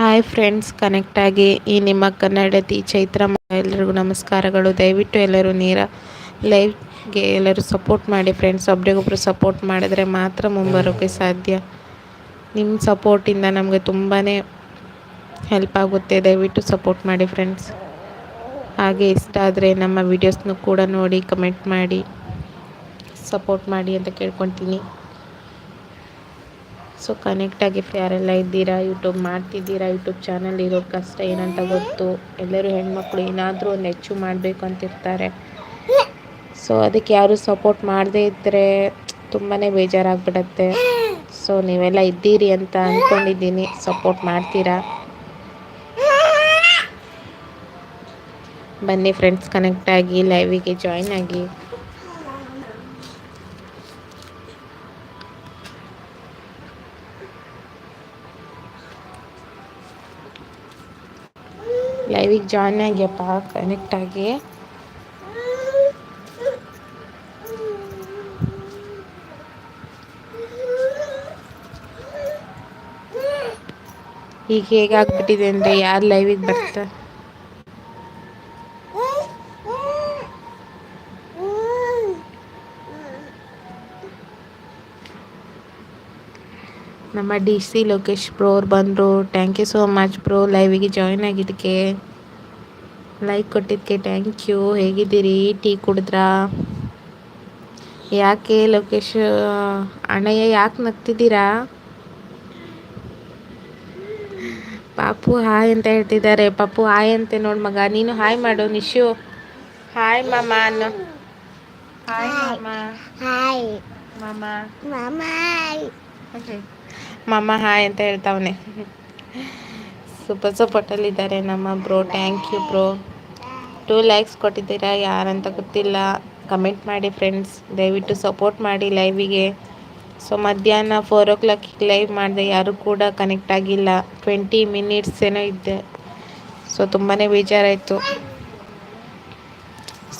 Hi friends connect ಆಗಿ ಈ ನಿಮ್ಮ ಕನ್ನಡತಿ ಚೈತ್ರ ಎಲ್ಲರಿಗೂ ನಮಸ್ಕಾರಗಳು. ದಯವಿಟ್ಟು ಎಲ್ಲರೂ ನೀರ ಲೈವ್ಗೆ ಎಲ್ಲರೂ ಸಪೋರ್ಟ್ ಮಾಡಿ ಫ್ರೆಂಡ್ಸ್ ಒಬ್ರಿಗೊಬ್ರು ಸಪೋರ್ಟ್ ಮಾಡಿದ್ರೆ ಮಾತ್ರ ಮುಂಬರೋಕ್ಕೆ ಸಾಧ್ಯ. ನಿಮ್ಮ ಸಪೋರ್ಟಿಂದ ನಮಗೆ ತುಂಬಾ ಹೆಲ್ಪ್ ಆಗುತ್ತೆ. ದಯವಿಟ್ಟು ಸಪೋರ್ಟ್ ಮಾಡಿ ಫ್ರೆಂಡ್ಸ್ ಹಾಗೆ ಇಷ್ಟ ಆದರೆ ನಮ್ಮ ವೀಡಿಯೋಸ್ನೂ ಕೂಡ ನೋಡಿ ಕಮೆಂಟ್ ಮಾಡಿ ಸಪೋರ್ಟ್ ಮಾಡಿ ಅಂತ ಕೇಳ್ಕೊತೀನಿ. ಸೊ ಕನೆಕ್ಟಾಗಿ ಯಾರೆಲ್ಲ ಇದ್ದೀರಾ? ಯೂಟ್ಯೂಬ್ ಮಾಡ್ತಿದ್ದೀರಾ? ಯೂಟ್ಯೂಬ್ ಚಾನಲ್ ಇರೋ ಕಷ್ಟ ಏನಂತ ಗೊತ್ತು? ಎಲ್ಲರೂ ಹೆಣ್ಮಕ್ಳು ಏನಾದರೂ ಒಂದು ಹೆಚ್ಚು ಮಾಡಬೇಕು ಅಂತಿರ್ತಾರೆ. ಸೊ ಅದಕ್ಕೆ ಯಾರು ಸಪೋರ್ಟ್ ಮಾಡದೇ ಇದ್ದರೆ ತುಂಬಾ ಬೇಜಾರಾಗ್ಬಿಡತ್ತೆ. ಸೊ ನೀವೆಲ್ಲ ಇದ್ದೀರಿ ಅಂತ ಅಂದ್ಕೊಂಡಿದ್ದೀನಿ ಸಪೋರ್ಟ್ ಮಾಡ್ತೀರಾ? ಬನ್ನಿ ಫ್ರೆಂಡ್ಸ್ ಕನೆಕ್ಟ್ ಆಗಿ ಲೈವಿಗೆ ಜಾಯ್ನ್ ಆಗಿ. ಲೈವಿಗೆ ಜಾಯ್ನ್ ಆಗ್ಯಪ್ಪ ಕನೆಕ್ಟಾಗಿ ಈಗ ಹೇಗಾಗ್ಬಿಟ್ಟಿದೆ ಅಂದರೆ ಯಾರು ಲೈವಿಗೆ ಬರ್ತಾರೆ ನಮ್ಮ ಡಿ ಸಿ ಲೋಕೇಶ್ ಬ್ರೋ ಅವ್ರು ಬಂದರು. Thank you so much bro ಲೈವಿಗೆ join ಆಗಿದ್ದಕ್ಕೆ. ಲೈಕ್ ಕೊಟ್ಟಿದ್ದಕ್ಕೆ ಥ್ಯಾಂಕ್ ಯು ಹೇಗಿದ್ದೀರಿ? ಟೀ ಕುಡಿದ್ರಾ? ಯಾಕೆ ಲೋಕೇಶ್ ಅಣ್ಣಯ್ಯ ಯಾಕೆ ನಗ್ತಿದ್ದೀರಾ? ಪಾಪು ಹಾಯ್ ಅಂತ ಹೇಳ್ತಿದ್ದಾರೆ. ಪಾಪು ಹಾಯ್ ಅಂತೆ ನೋಡು ಮಗ. ನೀನು ಹಾಯ್ ಮಾಡು ನಿಶು. ಹಾಯ್ ಮಾಮ. ಅನ್ನು. ಹಾಯ್ ಮಾಮ. ಹಾಯ್ ಮಾಮ. ಮಾಮ ಮಾಮ ಹಾಯ್ ಅಂತ ಹೇಳ್ತಾವನೆ. ಸೂಪರ್ ಸಪೋರ್ಟಲ್ಲಿದ್ದಾರೆ ನಮ್ಮ bro thank you bro two lakhs ಕೊಟ್ಟಿದ್ದೀರಾ ಯಾರಂತ ಗೊತ್ತಿಲ್ಲ. ಕಮೆಂಟ್ ಮಾಡಿ ಫ್ರೆಂಡ್ಸ್ ದಯವಿಟ್ಟು ಸಪೋರ್ಟ್ ಮಾಡಿ ಲೈವಿಗೆ ಸೊ ಮಧ್ಯಾಹ್ನ ಫೋರ್ ಓ ಕ್ಲಾಕಿಗೆ ಲೈವ್ ಮಾಡಿದೆ. ಯಾರು ಕೂಡ ಕನೆಕ್ಟ್ ಆಗಿಲ್ಲ. ಟ್ವೆಂಟಿ ಮಿನಿಟ್ಸ್ ಏನೋ ಇದ್ದೆ. ಸೊ ತುಂಬಾ ಬೇಜಾರಾಯಿತು.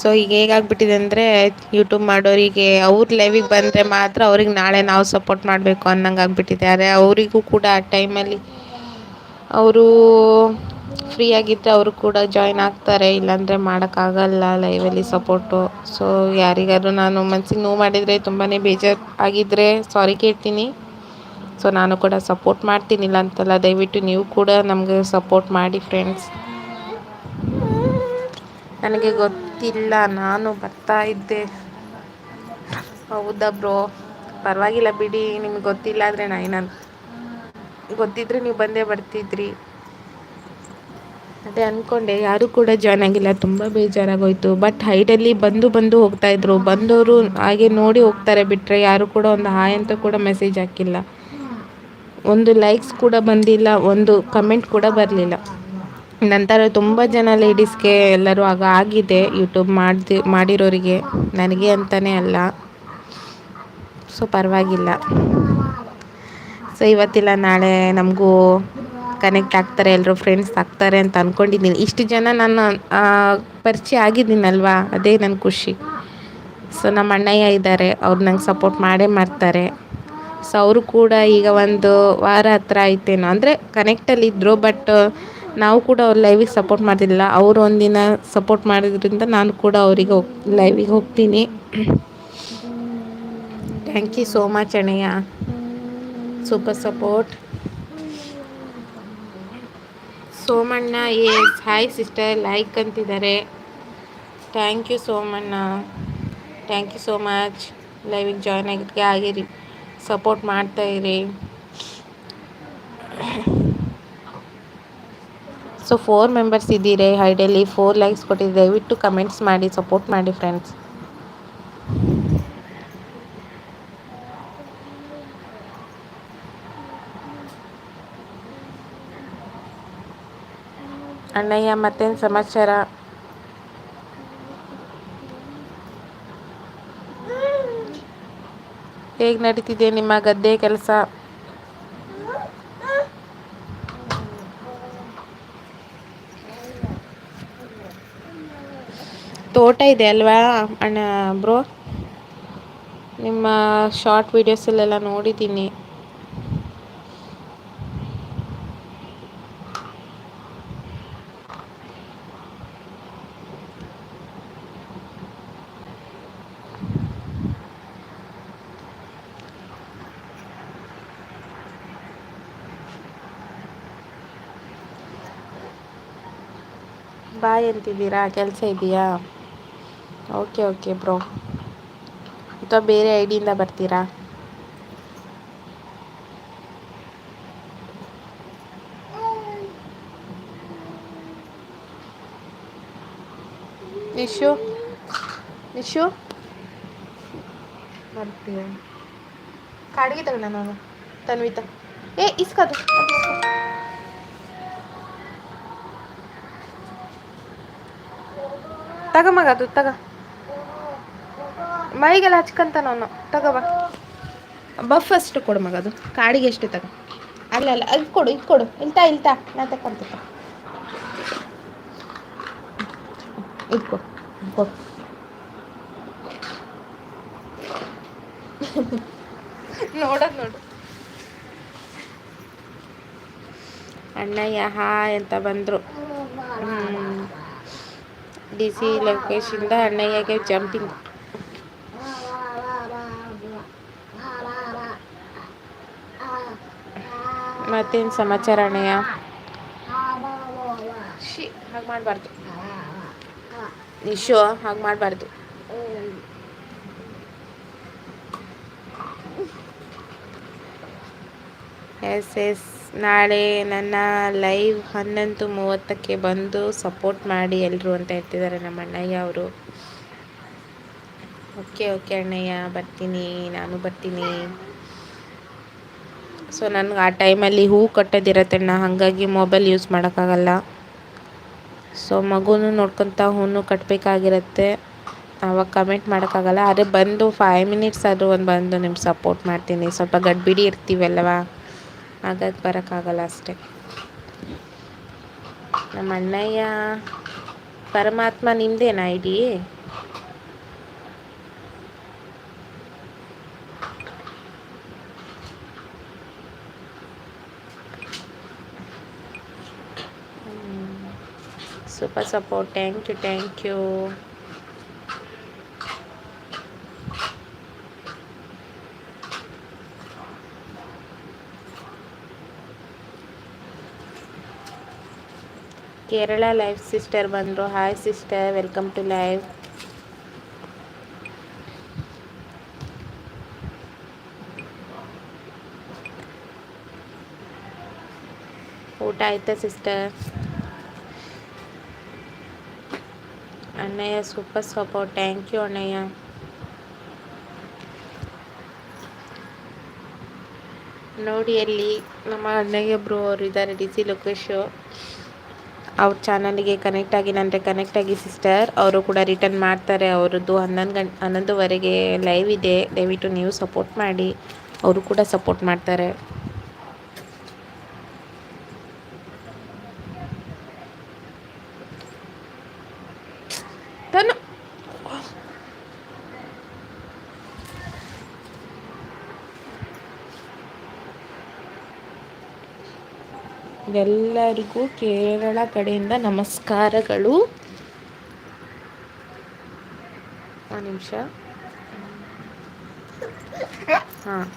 ಸೊ ಈಗ ಹೇಗಾಗ್ಬಿಟ್ಟಿದೆ ಅಂದರೆ ಯೂಟ್ಯೂಬ್ ಮಾಡೋರಿಗೆ, ಅವ್ರ ಲೈವಿಗೆ ಬಂದರೆ ಮಾತ್ರ ಅವ್ರಿಗೆ ನಾಳೆ ನಾವು ಸಪೋರ್ಟ್ ಮಾಡಬೇಕು ಅನ್ನಂಗೆ ಆಗ್ಬಿಟ್ಟಿದೆ ಆದರೆ, ಅವರಿಗೂ ಕೂಡ ಆ ಟೈಮಲ್ಲಿ ಅವರು ಫ್ರೀ ಆಗಿದ್ದರೆ ಅವರು ಕೂಡ ಜಾಯ್ನ್ ಆಗ್ತಾರೆ, ಇಲ್ಲಾಂದರೆ ಮಾಡೋಕ್ಕಾಗಲ್ಲ ಲೈವಲ್ಲಿ ಸಪೋರ್ಟು ಸೊ ಯಾರಿಗಾದ್ರೂ ನಾನು ಮನ್ಸಿಗೆ ನೋವು ಮಾಡಿದರೆ ತುಂಬಾ ಬೇಜಾರು ಆಗಿದ್ದರೆ ಸಾರಿ ಕೇಳ್ತೀನಿ. ಸೊ ನಾನು ಕೂಡ ಸಪೋರ್ಟ್ ಮಾಡ್ತೀನಿ ಇಲ್ಲ ಅಂತಲ್ಲ ದಯವಿಟ್ಟು ನೀವು ಕೂಡ ನಮಗೆ ಸಪೋರ್ಟ್ ಮಾಡಿ ಫ್ರೆಂಡ್ಸ್ ನನಗೆ ಗೊತ್ತಿಲ್ಲ, ನಾನು ಬರ್ತಾ ಇದ್ದೆ. ಹೌದಾ ಬ್ರೋ ಪರವಾಗಿಲ್ಲ ಬಿಡಿ, ನಿಮ್ಗೆ ಗೊತ್ತಿಲ್ಲ ಆದರೆ ನಾನು ಗೊತ್ತಿದ್ರೆ ನೀವು ಬಂದೇ ಬರ್ತಿದ್ರಿ. ಅದೇ ಅಂದ್ಕೊಂಡೆ ಯಾರೂ ಕೂಡ ಜಾಯ್ನ್ ಆಗಿಲ್ಲ, ತುಂಬ ಬೇಜಾರಾಗೋಯ್ತು. ಬಟ್ ಹೈಟಲ್ಲಿ ಬಂದು ಬಂದು ಹೋಗ್ತಾಯಿದ್ರು ಬಂದವರು ಹಾಗೆ ನೋಡಿ ಹೋಗ್ತಾರೆ ಬಿಟ್ಟರೆ ಯಾರು ಕೂಡ ಒಂದು ಹಾಯ್ ಅಂತ ಕೂಡ ಮೆಸೇಜ್ ಹಾಕಿಲ್ಲ. ಒಂದು ಲೈಕ್ಸ್ ಕೂಡ ಬಂದಿಲ್ಲ, ಒಂದು ಕಮೆಂಟ್ ಕೂಡ ಬರಲಿಲ್ಲ. ನಂತರ ತುಂಬ ಜನ ಲೇಡೀಸ್ಗೆ ಎಲ್ಲರೂ ಆಗ ಆಗಿದೆ ಯೂಟ್ಯೂಬ್ ಮಾಡ್ದಿ, ಮಾಡಿರೋರಿಗೆ. ನನಗೆ ಅಂತಲೇ ಅಲ್ಲ. ಸೊ ಪರವಾಗಿಲ್ಲ. ಸೊ ಇವತ್ತಿಲ್ಲ, ನಾಳೆ ನಮಗೂ ಕನೆಕ್ಟ್ ಆಗ್ತಾರೆ ಎಲ್ಲರೂ ಫ್ರೆಂಡ್ಸ್ ಆಗ್ತಾರೆ ಅಂತ ಅಂದ್ಕೊಂಡಿದ್ದೀನಿ ಇಷ್ಟು ಜನ ನಾನು ಪರಿಚಯ ಆಗಿದ್ದೀನಲ್ವಾ? ಅದೇ ನನ್ನ ಖುಷಿ. ಸೊ ನಮ್ಮ ಅಣ್ಣಯ್ಯ ಇದ್ದಾರೆ. ಅವ್ರು ನಂಗೆ ಸಪೋರ್ಟ್ ಮಾಡೇ ಮಾಡ್ತಾರೆ. ಸೊ ಅವರು ಕೂಡ ಈಗ ಒಂದು ವಾರ ಹತ್ರ ಆಯ್ತೇನೋ ಅಂದರೆ ಕನೆಕ್ಟಲ್ಲಿದ್ದರು ಬಟ್ ನಾವು ಕೂಡ ಅವ್ರ ಲೈವಿಗೆ ಸಪೋರ್ಟ್ ಮಾಡಿಲ್ಲ ಅವರು ಒಂದಿನ ಸಪೋರ್ಟ್ ಮಾಡಿದ್ರಿಂದ ನಾನು ಕೂಡ ಅವರಿಗೆ ಹೋಗ್ ಲೈವಿಗೆ ಹೋಗ್ತೀನಿ. Thank you so much Annaiah. Super support Somanna S hi sister like ಅಂತಿದ್ದಾರೆ. Thank you Somanna. Thank you so much ಲೈವಿಗೆ join ಆಗಿದ್ದಕ್ಕೆ ಆಗಿರಿ. ಸಪೋರ್ಟ್ ಮಾಡ್ತಾಯಿರಿ ಸೊ ಫೋರ್ ಮೆಂಬರ್ಸ್ ಇದ್ದೀರಿ. ಹೈಡಲ್ಲಿ ಫೋರ್ ಲೈಕ್ಸ್ ಕೊಟ್ಟಿದ್ದೆ ದಯವಿಟ್ಟು ಕಮೆಂಟ್ಸ್ ಮಾಡಿ ಸಪೋರ್ಟ್ ಮಾಡಿ ಫ್ರೆಂಡ್ಸ್ ಅಣ್ಣಯ್ಯ ಮತ್ತೇನು ಸಮಾಚಾರ ಹೇಗೆ ನಡೀತಿದೆ ನಿಮ್ಮ ಗದ್ದೆ ಕೆಲಸ? ತೋಟ ಇದೆ ಅಲ್ವಾ ಅಣ್ಣ ಬ್ರೋ? ನಿಮ್ಮ ಶಾರ್ಟ್ ವೀಡಿಯೋಸಲ್ಲೆಲ್ಲ ನೋಡಿದ್ದೀನಿ. ಬಾಯ್ ಅಂತಿದ್ದೀರಾ ಕೆಲಸ ಇದೆಯಾ? ಓಕೆ ಓಕೆ ಬ್ರೋ ಅಥವಾ ಬೇರೆ ಐಡಿಯಿಂದ ಬರ್ತೀರಾ? ನಿಶು? ನಿಶು? ಬರ್ತೀಯ ಕಾಡಿಗೆ ತಗೋಣ ನಾನು. ತನ್ವಿತ. ಏ, ಇಸ್ಕದು. ತಗ ಮಗ ಅದು ತಗ. ಮೈಗೆಲ್ಲ ಹಚ್ಕಂತ ನಾನು ತಗೋಬ ಬಫ್ ಅಷ್ಟು ಕೊಡು ಮಗ ಅದು ಕಾಡಿಗೆ ಎಷ್ಟು ತಗ. ಅಲ್ಲ ಅಲ್ಲ ಅದು ಕೊಡು ಇದು ಕೊಡು. ಇಲ್ತಾ ಇಲ್ತಾ ನಾ ತಕ್ಕಂತ ಇಟ್ಕೊ ಕೊಡು ನೋಡೋದು ನೋಡು. ಅಣ್ಣಯ್ಯ ಹಾಯ್ ಅಂತ ಬಂದರು. ಡಿ ಸಿ ಲೊಕೇಶಿಂದ ಅಣ್ಣಯ್ಯಗೆ ಜಂಪಿಂಗ್ ಮತ್ತೇನು ಸಮಾಚಾರ ಅಣ್ಣಯ್ಯ ಶಿ ಹಾಗೆ ಮಾಡಬಾರ್ದು ನಿಶು ಹಾಗೆ ಮಾಡಬಾರ್ದು ಎಸ್ ಎಸ್ ನಾಳೆ ನನ್ನ ಲೈವ್ ಹನ್ನೊಂದು ಮೂವತ್ತಕ್ಕೆ ಬಂದು ಸಪೋರ್ಟ್ ಮಾಡಿ ಎಲ್ಲರೂ ಅಂತ ಹೇಳ್ತಿದ್ದಾರೆ ನಮ್ಮ ಅಣ್ಣಯ್ಯ ಅವರು. ಓಕೆ ಓಕೆ ಅಣ್ಣಯ್ಯ, ಬರ್ತೀನಿ, ನಾನು ಬರ್ತೀನಿ. ಸೊ ನನಗೆ ಆ ಟೈಮಲ್ಲಿ ಹೂ ಕಟ್ಟೋದಿರತ್ತಣ್ಣ ಹಾಗಾಗಿ ಮೊಬೈಲ್ ಯೂಸ್ ಮಾಡೋಕ್ಕಾಗಲ್ಲ. ಸೊ ಮಗುನೂ ನೋಡ್ಕೊತ ಹೂನು ಕಟ್ಟಬೇಕಾಗಿರತ್ತೆ ಆವಾಗ ಕಮೆಂಟ್ ಮಾಡೋಕ್ಕಾಗಲ್ಲ, ಆದರೆ ಬಂದು ಫೈವ್ ಮಿನಿಟ್ಸ್ ಆದರೂ ಒಂದು ಬಂದು ನಿಮ್ಗೆ ಸಪೋರ್ಟ್ ಮಾಡ್ತೀನಿ. ಸ್ವಲ್ಪ ಗಡ್ಬಿಡಿ ಇರ್ತೀವಲ್ವ? ಹಾಗಾಗಿ ಬರೋಕ್ಕಾಗಲ್ಲ ಅಷ್ಟೇ. ನಮ್ಮ ಅಣ್ಣಯ್ಯ ಪರಮಾತ್ಮ ನಿಮ್ಮದೇನಾ ID super support thank you thank you Kerala life sister ಬಂದರು. Hi sister welcome to live ಊಟ ಆಯ್ತಾ ಸಿಸ್ಟರ್ ಅಣ್ಣಯ್ಯ ಸೂಪರ್ ಸಪೋರ್ಟ್ ಥ್ಯಾಂಕ್ ಯು ಅಣ್ಣಯ್ಯ. ನೋಡಿ, ಅಲ್ಲಿ ನಮ್ಮ ಅಣ್ಣಯ್ಯ ಬ್ರೋ ಅವರು ಇದ್ದಾರೆ ಡಿ ಸಿ ಲೊಕೇಶು. ಅವ್ರ ಚಾನಲ್ಗೆ ಕನೆಕ್ಟ್ ಆಗಿ ನನಗೆ ಕನೆಕ್ಟ್ ಆಗಿ ಸಿಸ್ಟರ್ ಅವರು ಕೂಡ ರಿಟರ್ನ್ ಮಾಡ್ತಾರೆ. ಅವರದ್ದು ಹನ್ನೊಂದು ಗಂಟೆ, ಹನ್ನೊಂದುವರೆಗೆ ಲೈವ್ ಇದೆ. ದಯವಿಟ್ಟು ನೀವು ಸಪೋರ್ಟ್ ಮಾಡಿ. ಅವರು ಕೂಡ ಸಪೋರ್ಟ್ ಮಾಡ್ತಾರೆ. ಎಲ್ಲರಿಗೂ ಕೇರಳ ಕಡೆಯಿಂದ ನಮಸ್ಕಾರಗಳು. ನಿಮಿಷ. ಹಾಂ.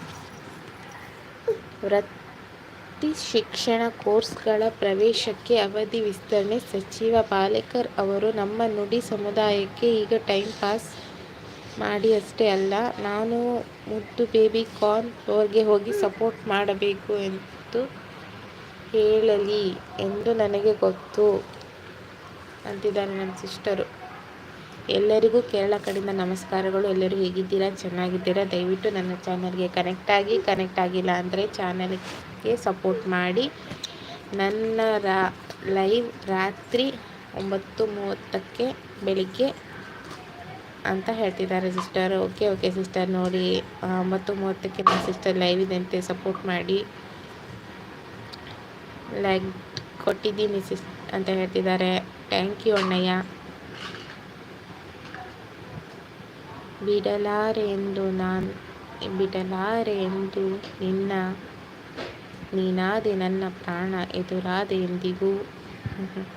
ವೃತ್ತಿ ಶಿಕ್ಷಣ ಕೋರ್ಸ್ಗಳ ಪ್ರವೇಶಕ್ಕೆ ಅವಧಿ ವಿಸ್ತರಣೆ. ಸಚಿವ ಪಾಲೇಕರ್ ಅವರು, ನಮ್ಮ ನುಡಿ ಸಮುದಾಯಕ್ಕೆ ಈಗ ಟೈಮ್ ಪಾಸ್ ಮಾಡಿ ಅಷ್ಟೇ ಅಲ್ಲ, ನಾನು ಮುದ್ದು ಬೇಬಿ ಕಾರ್ನ್ ಅವ್ರಿಗೆ ಹೋಗಿ ಸಪೋರ್ಟ್ ಮಾಡಬೇಕು ಎಂದು ಹೇಳಲಿ ಎಂದು ನನಗೆ ಗೊತ್ತು ಅಂತಿದ್ದಾರೆ ನನ್ನ ಸಿಸ್ಟರು. ಎಲ್ಲರಿಗೂ ಕೇರಳ ಕಡೆಯಿಂದ ನಮಸ್ಕಾರಗಳು. ಎಲ್ಲರೂ ಹೇಗಿದ್ದೀರಾ? ಚೆನ್ನಾಗಿದ್ದೀರಾ? ದಯವಿಟ್ಟು ನನ್ನ ಚಾನಲ್ಗೆ ಕನೆಕ್ಟ್ ಆಗಿ ಕನೆಕ್ಟ್ ಆಗಿಲ್ಲ ಅಂದರೆ ಚಾನಲ್ಗೆ ಸಪೋರ್ಟ್ ಮಾಡಿ. ನನ್ನ ರಾ ಲೈವ್ ರಾತ್ರಿ ಒಂಬತ್ತು ಮೂವತ್ತಕ್ಕೆ ಬೆಳಿಗ್ಗೆ ಅಂತ ಹೇಳ್ತಿದ್ದಾರೆ ಸಿಸ್ಟರ್. ಓಕೆ ಓಕೆ ಸಿಸ್ಟರ್ ನೋಡಿ ಒಂಬತ್ತು ಮೂವತ್ತಕ್ಕೆ ನನ್ನ ಸಿಸ್ಟರ್ ಲೈವ್ ಇದೆ ಅಂತೆ ಸಪೋರ್ಟ್ ಮಾಡಿ. ಲೈಕ್ ಕೊಟ್ಟಿದ್ದೀನಿ ಸಿಸ್ ಅಂತ ಹೇಳ್ತಿದ್ದಾರೆ. ಥ್ಯಾಂಕ್ ಯು ಅಣ್ಣಯ್ಯ. ಬಿಡಲಾರೆ ಎಂದು ನಾನು ಬಿಡಲಾರೆ ಎಂದು ನಿನ್ನ ನೀನಾದೆ ನನ್ನ ಪ್ರಾಣ ಎದುರಾದೆ ಎಂದಿಗೂ.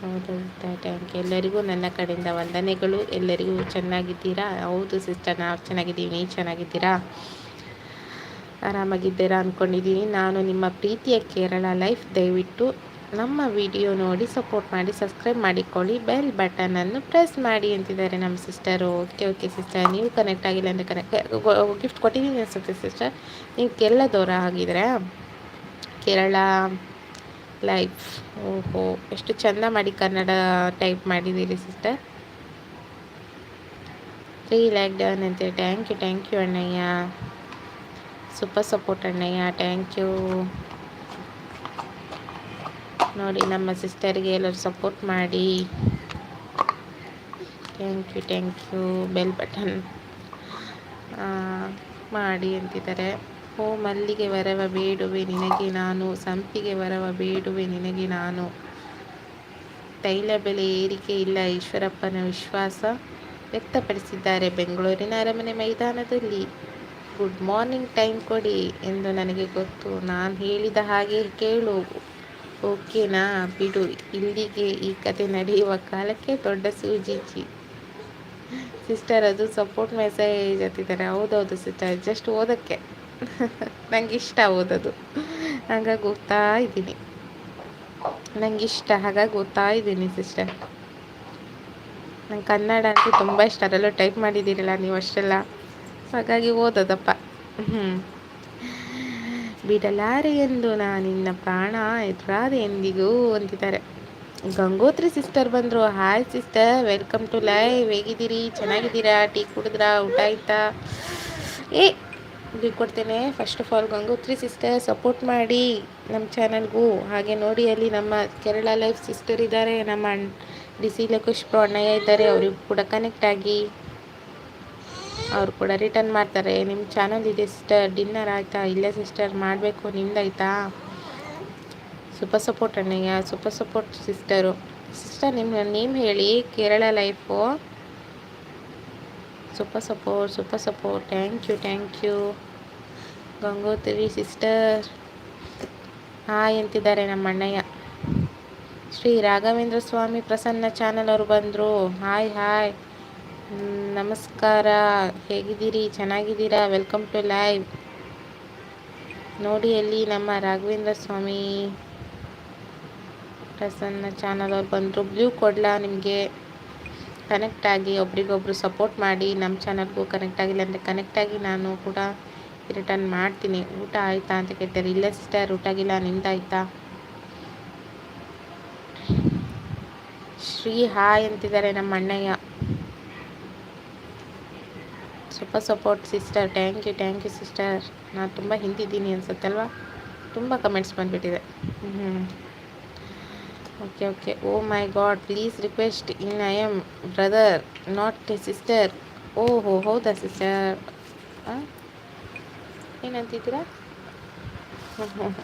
ಹೌದು ಥ್ಯಾಂಕ್ ಯು ಎಲ್ಲರಿಗೂ ನನ್ನ ಕಡೆಯಿಂದ ವಂದನೆಗಳು. ಎಲ್ಲರಿಗೂ ಚೆನ್ನಾಗಿದ್ದೀರಾ? ಹೌದು ಸಿಸ್ಟರ್ ನಾವು ಚೆನ್ನಾಗಿದ್ದೀವಿ, ನೀವು ಚೆನ್ನಾಗಿದ್ದೀರಾ? ಆರಾಮಾಗಿದ್ದೀರಾ ಅಂದ್ಕೊಂಡಿದ್ದೀನಿ ನಾನು ನಿಮ್ಮ ಪ್ರೀತಿಯ ಕೇರಳ ಲೈಫ್. ದಯವಿಟ್ಟು ನಮ್ಮ ವಿಡಿಯೋ ನೋಡಿ, ಸಪೋರ್ಟ್ ಮಾಡಿ, ಸಬ್ಸ್ಕ್ರೈಬ್ ಮಾಡಿಕೊಳ್ಳಿ. ಬೆಲ್ ಬಟನನ್ನು ಪ್ರೆಸ್ ಮಾಡಿ ಅಂತಿದ್ದಾರೆ ನಮ್ಮ ಸಿಸ್ಟರು. Okay okay sister. ನೀವು ಕನೆಕ್ಟ್ ಆಗಿಲ್ಲ ಅಂದರೆ ಕನೆಕ್ಟ್ ಗಿಫ್ಟ್ ಕೊಟ್ಟಿದ್ದೀನಿ ಅನಿಸುತ್ತೆ ಸಿಸ್ಟರ್. ನೀವು ದೂರ ಆಗಿದ್ರೆ ಕೇರಳ ಲೈಫ್. ಓಹೋ, ಎಷ್ಟು ಚೆಂದ ಮಾಡಿ ಕನ್ನಡ ಟೈಪ್ ಮಾಡಿದ್ದೀರಿ ಸಿಸ್ಟರ್. ತ್ರೀ ಲ್ಯಾಕ್ ಡನ್ ಅಂತೇಳಿ ಥ್ಯಾಂಕ್ ಯು ಥ್ಯಾಂಕ್ ಯು ಅಣ್ಣಯ್ಯ. ಸೂಪರ್ ಸಪೋರ್ಟ್ ಅಣ್ಣಯ್ಯ. ಥ್ಯಾಂಕ್ ಯು ನೋಡಿ, ನಮ್ಮ ಸಿಸ್ಟರ್ಗೆ ಎಲ್ಲರೂ ಸಪೋರ್ಟ್ ಮಾಡಿ. Thank you thank you bell button ಮಾಡಿ ಅಂತಿದ್ದಾರೆ. ಓ ಮಲ್ಲಿಗೆ ವರವ ಬೇಡುವೆ ನಿನಗೆ ನಾನು. ಸಂಪಿಗೆ ವರವ ಬೇಡುವೆ ನಿನಗೆ ನಾನು. ತೈಲ ಬೆಲೆ ಏರಿಕೆ ಇಲ್ಲ. ಈಶ್ವರಪ್ಪನ ವಿಶ್ವಾಸ ವ್ಯಕ್ತಪಡಿಸಿದ್ದಾರೆ ಬೆಂಗಳೂರಿನ ಅರಮನೆ ಮೈದಾನದಲ್ಲಿ. ಗುಡ್ ಮಾರ್ನಿಂಗ್ ಟೈಮ್ ಕೊಡಿ ಎಂದು ನನಗೆ ಗೊತ್ತು. ನಾನು ಹೇಳಿದ ಹಾಗೆ ಕೇಳು. ಓಕೆನಾ? ಬಿಡು. ಇಲ್ಲಿಗೆ ಈ ಕತೆ ನಡೆಯುವ ಕಾಲಕ್ಕೆ ದೊಡ್ಡ ಸೂಜಿಜಿ. ಸಿಸ್ಟರ್, ಅದು ಸಪೋರ್ಟ್ ಮೆಸೇಜ್ ಅಂತಿದ್ದಾರೆ ಹೌದೌದು ಸಿಸ್ಟರ್ ಜಸ್ಟ್ ಓದೋಕ್ಕೆ. ನಂಗೆ ಇಷ್ಟ ಓದೋದು. ಹಾಗಾಗಿ ಓದ್ತಾ ಇದ್ದೀನಿ. ನಂಗೆ ಇಷ್ಟ. ಹಾಗಾಗಿ ಓದ್ತಾ ಇದ್ದೀನಿ ಸಿಸ್ಟರ್. ನಂಗೆ ಕನ್ನಡ ಅಂತೂ ತುಂಬ ಇಷ್ಟ. ಅದರಲ್ಲೂ ಟೈಪ್ ಮಾಡಿದ್ದೀರಲ್ಲ ನೀವು ಅಷ್ಟೆಲ್ಲ. ಹಾಗಾಗಿ ಓದೋದಪ್ಪ. ಹ್ಞೂ ಬಿಡಲಾರೆ ಎಂದು ನಿನ್ನ ಪ್ರಾಣ ಎದುರಾದೆ ಎಂದಿಗೂ ಅಂತಿದ್ದಾರೆ ಗಂಗೋತ್ರಿ ಸಿಸ್ಟರ್ ಬಂದರು, hi sister, welcome to live. ಹೇಗಿದ್ದೀರಿ? ಚೆನ್ನಾಗಿದ್ದೀರಾ? ಟೀ ಕುಡಿದ್ರಾ? ಊಟ ಆಯ್ತಾ? ಏ ಕೊಡ್ತೇನೆ. First of all Gangotri sister support ಮಾಡಿ ನಮ್ಮ ಚಾನಲ್ಗೂ. ಹಾಗೆ ನೋಡಿ, ಅಲ್ಲಿ ನಮ್ಮ ಕೇರಳ ಲೈಫ್ ಸಿಸ್ಟರ್ ಇದ್ದಾರೆ. ನಮ್ಮ ಡಿ ಸಿ ಲಕುಷ್ಪ್ರ ಅಣ್ಣಯ್ಯ ಇದ್ದಾರೆ. ಅವ್ರಿಗೂ ಕೂಡ ಕನೆಕ್ಟ್ ಆಗಿ. ಅವ್ರು ಕೂಡ ರಿಟರ್ನ್ ಮಾಡ್ತಾರೆ. ನಿಮ್ಮ ಚಾನಲ್ ಇದೆ ಸಿಸ್ಟರ್ ಡಿನ್ನರ್ ಆಯಿತಾ? ಇಲ್ಲೇ ಸಿಸ್ಟರ್ ಮಾಡಬೇಕು, ನಿಮ್ದಾಯ್ತಾ? ಸೂಪರ್ ಸಪೋರ್ಟ್ ಅಣ್ಣಯ್ಯ ಸೂಪರ್ ಸಪೋರ್ಟ್ ಸಿಸ್ಟರು ಸಿಸ್ಟರ್ ನಿಮ್ಮ ನೇಮ್ ಹೇಳಿ, Kerala life super support super support thank you thank you Gangotri sister hi ಅಂತಿದ್ದಾರೆ ನಮ್ಮ ಅಣ್ಣಯ್ಯ. ಶ್ರೀ ರಾಘವೇಂದ್ರ ಸ್ವಾಮಿ ಪ್ರಸನ್ನ ಚಾನಲ್ ಅವರು ಬಂದರು. ಹಾಯ್ ಹಾಯ್ ನಮಸ್ಕಾರ. ಹೇಗಿದ್ದೀರಿ? ಚೆನ್ನಾಗಿದ್ದೀರಾ? ವೆಲ್ಕಮ್ ಟು ಲೈವ್ ನೋಡಿ ಅಲ್ಲಿ ನಮ್ಮ ರಾಘವೇಂದ್ರ ಸ್ವಾಮಿ ಪ್ರಸನ್ನ ಚಾನಲ್ ಅವ್ರು ಬಂದರು. ಬ್ಲೂ ಕೊಡ್ಲಾ ನಿಮಗೆ ಕನೆಕ್ಟ್ ಆಗಿ ಒಬ್ರಿಗೊಬ್ರು ಸಪೋರ್ಟ್ ಮಾಡಿ ನಮ್ಮ ಚಾನಲ್ಗೂ ಕನೆಕ್ಟ್ ಆಗಿಲ್ಲ ಅಂದರೆ ಕನೆಕ್ಟ್ ಆಗಿ ನಾನು ಕೂಡ ರಿಟರ್ನ್ ಮಾಡ್ತೀನಿ. ಊಟ ಆಯಿತಾ ಅಂತ ಕೇಳ್ತಾರೆ. ಇಲ್ಲ ಸಿಸ್ಟರ್ ಊಟ ಆಗಿಲ್ಲ ನಿಮ್ದಾಯ್ತಾ ಶ್ರೀ ಹಾಯ್ ಅಂತಿದ್ದಾರೆ ನಮ್ಮ ಅಣ್ಣಯ್ಯ. Super support sister thank you thank you sister ನಾನು ತುಂಬ ಹಿಂದಿದ್ದೀನಿ ಅನ್ಸುತ್ತಲ್ವಾ ತುಂಬ ಕಮೆಂಟ್ಸ್ ಬಂದುಬಿಟ್ಟಿದೆ. ಹ್ಞೂ okay okay oh my god please request in I am brother not a sister ಓಹೋ, ಹೌದಾ ಸಿಸ್ಟರ್ ಏನಂತಿದ್ದೀರಾ?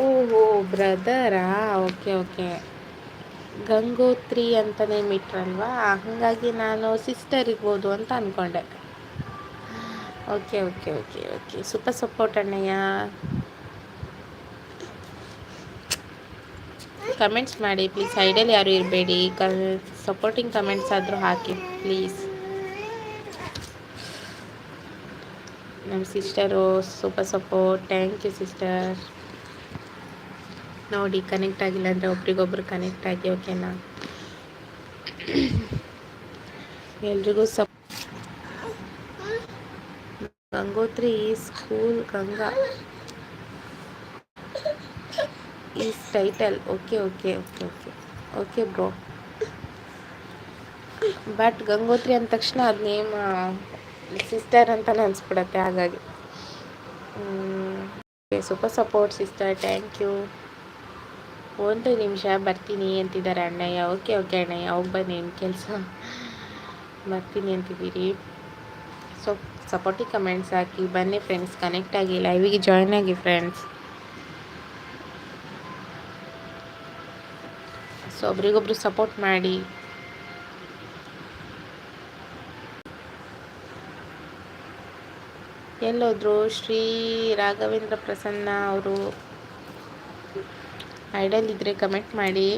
ಓಹೋ ಬ್ರದರಾ ಓಕೆ ಓಕೆ ಗಂಗೋತ್ರಿ ಅಂತಲೇ ಇಟ್ರಲ್ವಾ ಹಾಗಾಗಿ ನಾನು ಸಿಸ್ಟರ್ ಇರ್ಬೋದು ಅಂತ ಅಂದ್ಕೊಂಡೆ okay okay okay okay. Super support ಅಣ್ಣಯ್ಯ. ಕಮೆಂಟ್ಸ್ ಮಾಡಿ ಪ್ಲೀಸ್ ಸೈಡಲ್ಲಿ ಯಾರು ಇರಬೇಡಿ. ಕ ಸಪೋರ್ಟಿಂಗ್ ಕಮೆಂಟ್ಸ್ ಆದರೂ ಹಾಕಿ ಪ್ಲೀಸ್ ನಮ್ಮ sister super support thank you sister ನೋಡಿ ಕನೆಕ್ಟ್ ಆಗಿಲ್ಲ ಅಂದರೆ ಒಬ್ರಿಗೊಬ್ರು ಕನೆಕ್ಟ್ ಆಗಿ ಓಕೆನಾ ಎಲ್ರಿಗೂ ಸಪ್ Gangotri school Ganga. Is title okay okay okay okay okay bro but Gangotri ಅಂದ ತಕ್ಷಣ ಅದು ನೇಮ್ ಸಿಸ್ಟರ್ ಅಂತಲೇ ಅನಿಸ್ಬಿಡತ್ತೆ ಹಾಗಾಗಿ. Super support sister thank you ಒಂದು ನಿಮಿಷ ಬರ್ತೀನಿ ಅಂತಿದ್ದಾರೆ ಅಣ್ಣಯ್ಯ. ಓಕೆ ಓಕೆ ಅಣ್ಣಯ್ಯ. ಹೋಗಿ ಬನ್ನಿ ನಿಮ್ಮ ಕೆಲಸ. ಬರ್ತೀನಿ ಅಂತಿದ್ದೀರಿ. ಸೊ ಸಪೋರ್ಟಿವ್ ಕಮೆಂಟ್ಸ್ ಹಾಕಿ ಬನ್ನಿ ಫ್ರೆಂಡ್ಸ್ ಕನೆಕ್ಟ್ ಆಗಿ ಲೈವಿಗೆ ಜಾಯ್ನ್ ಆಗಿ ಫ್ರೆಂಡ್ಸ್ ಸೊ ಒಬ್ರಿಗೊಬ್ರು ಸಪೋರ್ಟ್ ಮಾಡಿ. ಎಲ್ಲೋದ್ರು ಶ್ರೀ ರಾಘವೇಂದ್ರ ಪ್ರಸನ್ನ ಅವರು. ಐಡಲ್ ಇದ್ದರೆ ಕಮೆಂಟ್ ಮಾಡಿ.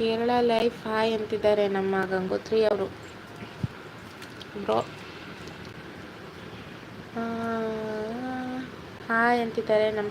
ಕೇರಳ ಲೈಫ್ ಹಾಯ್ ಅಂತಿದ್ದಾರೆ ನಮ್ಮ ಗಂಗೋತ್ರಿ ಅವರು. ಬ್ರೋ. ಹಾಯ್ ಅಂತಿದ್ದಾರೆ ನಮ್ಮ